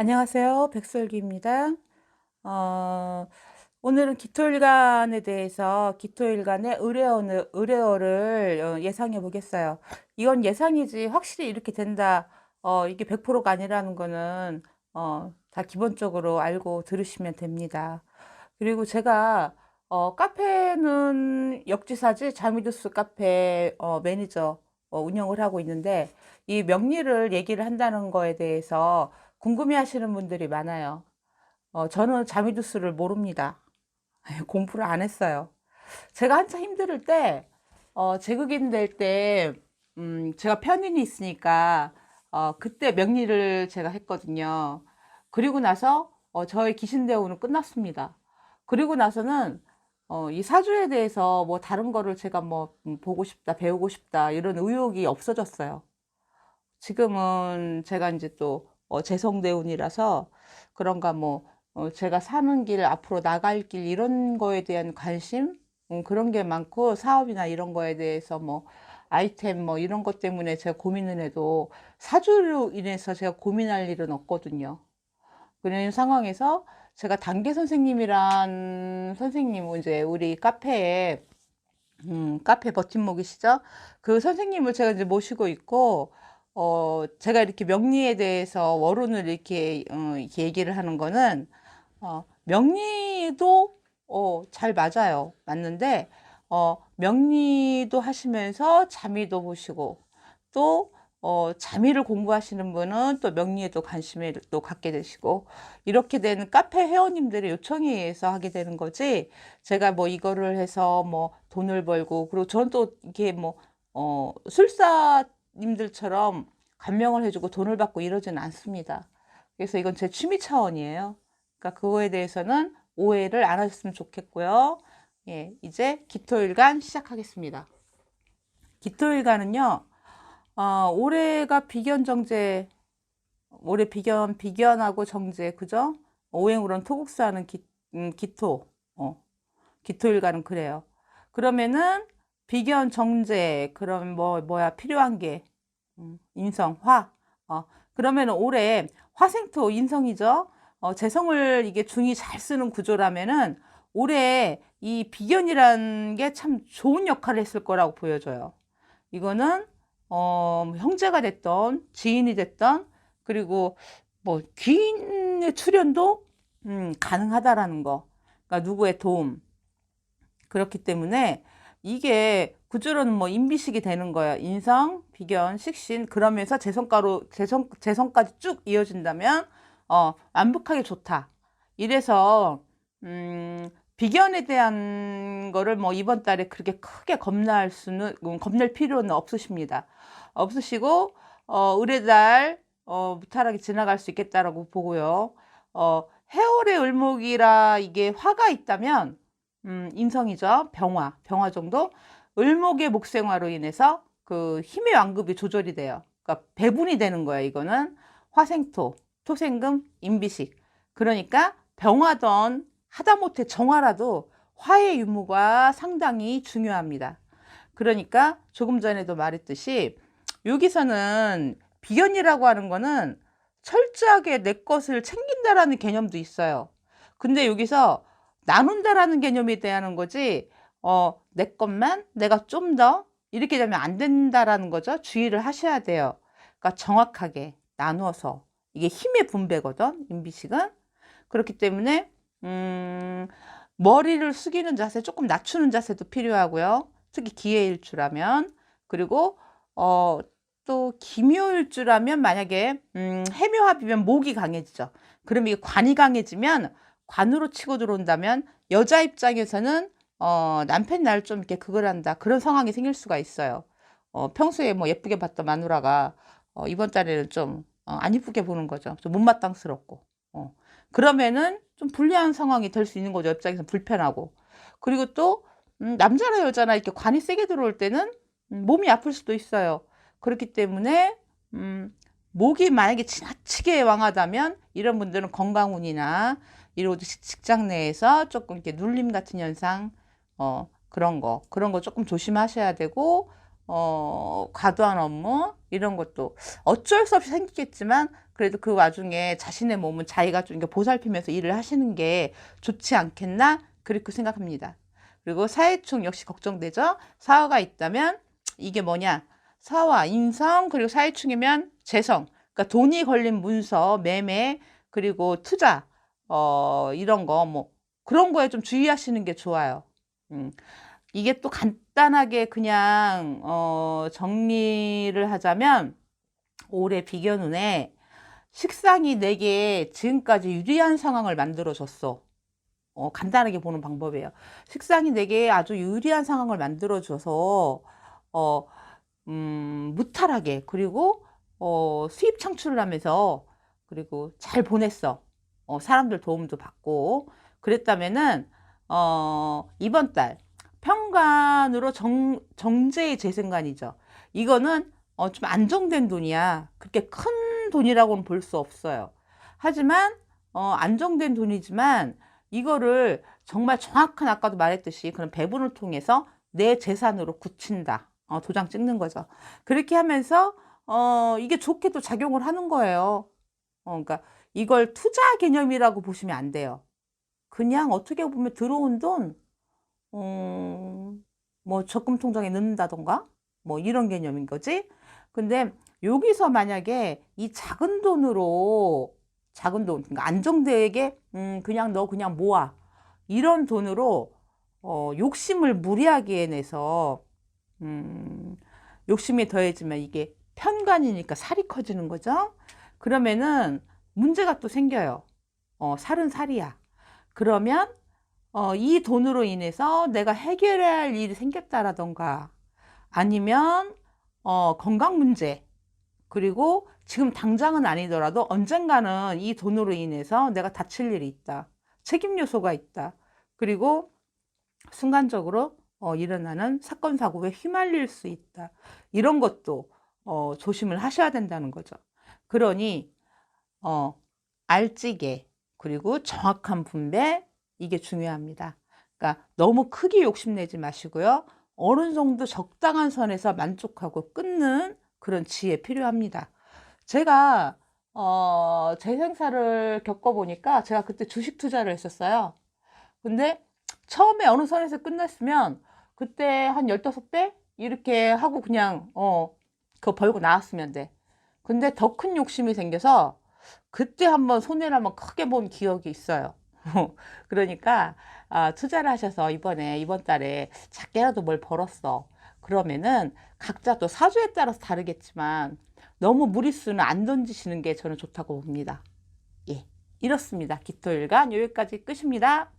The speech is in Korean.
안녕하세요. 백설기입니다. 어, 오늘은 기토일간에 대해서 기토일간의 의뢰어를, 의뢰어를 어, 예상해 보겠어요. 이건 예상이지 확실히 이렇게 된다. 어, 이게 100%가 아니라는 거는 어, 다 기본적으로 알고 들으시면 됩니다. 그리고 제가 어, 카페는 역지사지 자미두스 카페 어, 매니저 어, 운영을 하고 있는데 이 명리를 얘기를 한다는 거에 대해서 궁금해 하시는 분들이 많아요. 어, 저는 자미두스를 모릅니다. 공부를 안 했어요. 제가 한참 힘들 때, 어, 제국인 될 때, 음, 제가 편인이 있으니까, 어, 그때 명리를 제가 했거든요. 그리고 나서, 어, 저의 귀신대우는 끝났습니다. 그리고 나서는, 어, 이 사주에 대해서 뭐 다른 거를 제가 뭐 음, 보고 싶다, 배우고 싶다, 이런 의욕이 없어졌어요. 지금은 제가 이제 또 어, 재성대운이라서 그런가 뭐 어, 제가 사는 길 앞으로 나갈 길 이런 거에 대한 관심 음, 그런 게 많고 사업이나 이런 거에 대해서 뭐 아이템 뭐 이런 것 때문에 제가 고민을 해도 사주로 인해서 제가 고민할 일은 없거든요. 그런 상황에서 제가 단계 선생님이란 선생님 이제 우리 카페에 음, 카페 버팀목이시죠? 그 선생님을 제가 이제 모시고 있고 어, 제가 이렇게 명리에 대해서 원론을 이렇게, 어, 이렇게 얘기를 하는 거는, 어, 명리도, 어, 잘 맞아요. 맞는데, 어, 명리도 하시면서 자미도 보시고, 또, 어, 자미를 공부하시는 분은 또 명리에도 관심을 또 갖게 되시고, 이렇게 되는 카페 회원님들의 요청에 의해서 하게 되는 거지, 제가 뭐 이거를 해서 뭐 돈을 벌고, 그리고 저는 또 이게 뭐, 어, 술사, 님들처럼 감명을 해주고 돈을 받고 이러지는 않습니다. 그래서 이건 제 취미 차원이에요. 그러니까 그거에 대해서는 오해를 안 하셨으면 좋겠고요. 예, 이제 기토일간 시작하겠습니다. 기토일간은요, 어, 올해가 비견 정제, 올해 비견, 비견하고 정제, 그죠? 오행으로는 토국사는 기, 음, 기토, 어, 기토일간은 그래요. 그러면은 비견 정제, 그럼 뭐, 뭐야, 필요한 게, 음, 인성, 화. 어, 그러면 올해 화생토 인성이죠. 어, 재성을 이게 중이 잘 쓰는 구조라면은 올해 이 비견이라는 게참 좋은 역할을 했을 거라고 보여져요. 이거는 어, 뭐 형제가 됐던 지인이 됐던 그리고 뭐 귀인의 출연도 음, 가능하다라는 거. 그러니까 누구의 도움. 그렇기 때문에 이게 구조로는 뭐 인비식이 되는 거예요. 인성, 비견, 식신 그러면서 재성가로 재성 재성까지 쭉 이어진다면 어 완벽하게 좋다. 이래서 음 비견에 대한 거를 뭐 이번 달에 그렇게 크게 겁날 수는 음, 겁낼 필요는 없으십니다. 없으시고 어 의뢰달 어 무탈하게 지나갈 수 있겠다라고 보고요. 어 해월의 을목이라 이게 화가 있다면 음, 인성이죠. 병화, 병화 정도. 을목의 목생화로 인해서 그 힘의 완급이 조절이 돼요. 그러니까 배분이 되는 거예요. 이거는 화생토, 토생금, 인비식. 그러니까 병화던 하다못해 정화라도 화의 유무가 상당히 중요합니다. 그러니까 조금 전에도 말했듯이 여기서는 비견이라고 하는 거는 철저하게 내 것을 챙긴다라는 개념도 있어요. 근데 여기서 나눈다라는 개념이 대하는 거지, 어, 내 것만 내가 좀 더 이렇게 되면 안 된다라는 거죠. 주의를 하셔야 돼요. 그러니까 정확하게 나누어서 이게 힘의 분배거든. 인비식은 그렇기 때문에 음, 머리를 숙이는 자세, 조금 낮추는 자세도 필요하고요. 특히 기해일주라면 그리고 어, 또 기묘일주라면 만약에 음, 해묘합이면 목이 강해지죠. 그럼 이게 관이 강해지면 관으로 치고 들어온다면 여자 입장에서는 어, 남편 날 좀 이렇게 그걸 한다. 그런 상황이 생길 수가 있어요. 어, 평소에 뭐 예쁘게 봤던 마누라가 어, 이번 달에는 좀 어, 안 이쁘게 보는 거죠. 좀 못마땅스럽고. 어. 그러면은 좀 불리한 상황이 될 수 있는 거죠. 입장에서 불편하고. 그리고 또 음, 남자나 여자나 이렇게 관이 세게 들어올 때는 음, 몸이 아플 수도 있어요. 그렇기 때문에 음, 목이 만약에 지나치게 왕하다면 이런 분들은 건강운이나 이러고 직장 내에서 조금 이렇게 눌림 같은 현상, 어, 그런 거, 그런 거 조금 조심하셔야 되고, 어, 과도한 업무, 이런 것도 어쩔 수 없이 생기겠지만, 그래도 그 와중에 자신의 몸은 자기가 좀 보살피면서 일을 하시는 게 좋지 않겠나? 그렇게 생각합니다. 그리고 사회충 역시 걱정되죠? 사화가 있다면 이게 뭐냐? 사화, 인성, 그리고 사회충이면 재성. 그러니까 돈이 걸린 문서, 매매, 그리고 투자, 어, 이런 거, 뭐, 그런 거에 좀 주의하시는 게 좋아요. 음. 이게 또 간단하게 그냥, 어, 정리를 하자면, 올해 비견운에 식상이 내게 지금까지 유리한 상황을 만들어줬어. 어, 간단하게 보는 방법이에요. 식상이 내게 아주 유리한 상황을 만들어줘서, 어, 음, 무탈하게, 그리고, 어, 수입 창출을 하면서, 그리고 잘 보냈어. 어, 사람들 도움도 받고. 그랬다면은, 어, 이번 달, 평관으로 정, 정제의 재생관이죠. 이거는, 어, 좀 안정된 돈이야. 그렇게 큰 돈이라고는 볼 수 없어요. 하지만, 어, 안정된 돈이지만, 이거를 정말 정확한 아까도 말했듯이 그런 배분을 통해서 내 재산으로 굳힌다. 어, 도장 찍는 거죠. 그렇게 하면서 어, 이게 좋게 또 작용을 하는 거예요. 어, 그러니까 이걸 투자 개념이라고 보시면 안 돼요. 그냥 어떻게 보면 들어온 돈, 어, 뭐 적금 통장에 넣는다던가 뭐 이런 개념인 거지. 근데 여기서 만약에 이 작은 돈으로 작은 돈, 그러니까 안정되게 음, 그냥 너 그냥 모아 이런 돈으로 어, 욕심을 무리하게 내서 음, 욕심이 더해지면 이게 편관이니까 살이 커지는 거죠. 그러면은 문제가 또 생겨요. 어, 살은 살이야. 그러면 어, 이 돈으로 인해서 내가 해결해야 할 일이 생겼다라던가 아니면 어, 건강 문제 그리고 지금 당장은 아니더라도 언젠가는 이 돈으로 인해서 내가 다칠 일이 있다. 책임 요소가 있다. 그리고 순간적으로 어, 일어나는 사건 사고에 휘말릴 수 있다. 이런 것도 어, 조심을 하셔야 된다는 거죠. 그러니 어, 알찌개 그리고 정확한 분배 이게 중요합니다. 그러니까 너무 크게 욕심내지 마시고요. 어느 정도 적당한 선에서 만족하고 끊는 그런 지혜 필요합니다. 제가 어, 재생사를 겪어보니까 제가 그때 주식 투자를 했었어요. 근데 처음에 어느 선에서 끝났으면 그때 한 15배? 이렇게 하고 그냥 어, 그거 벌고 나왔으면 돼. 근데 더 큰 욕심이 생겨서 그때 한번 손해를 한번 크게 본 기억이 있어요. 그러니까 아, 투자를 하셔서 이번에 이번 달에 작게라도 뭘 벌었어. 그러면은 각자 또 사주에 따라서 다르겠지만 너무 무리수는 안 던지시는 게 저는 좋다고 봅니다. 예. 이렇습니다. 기토일간 여기까지 끝입니다.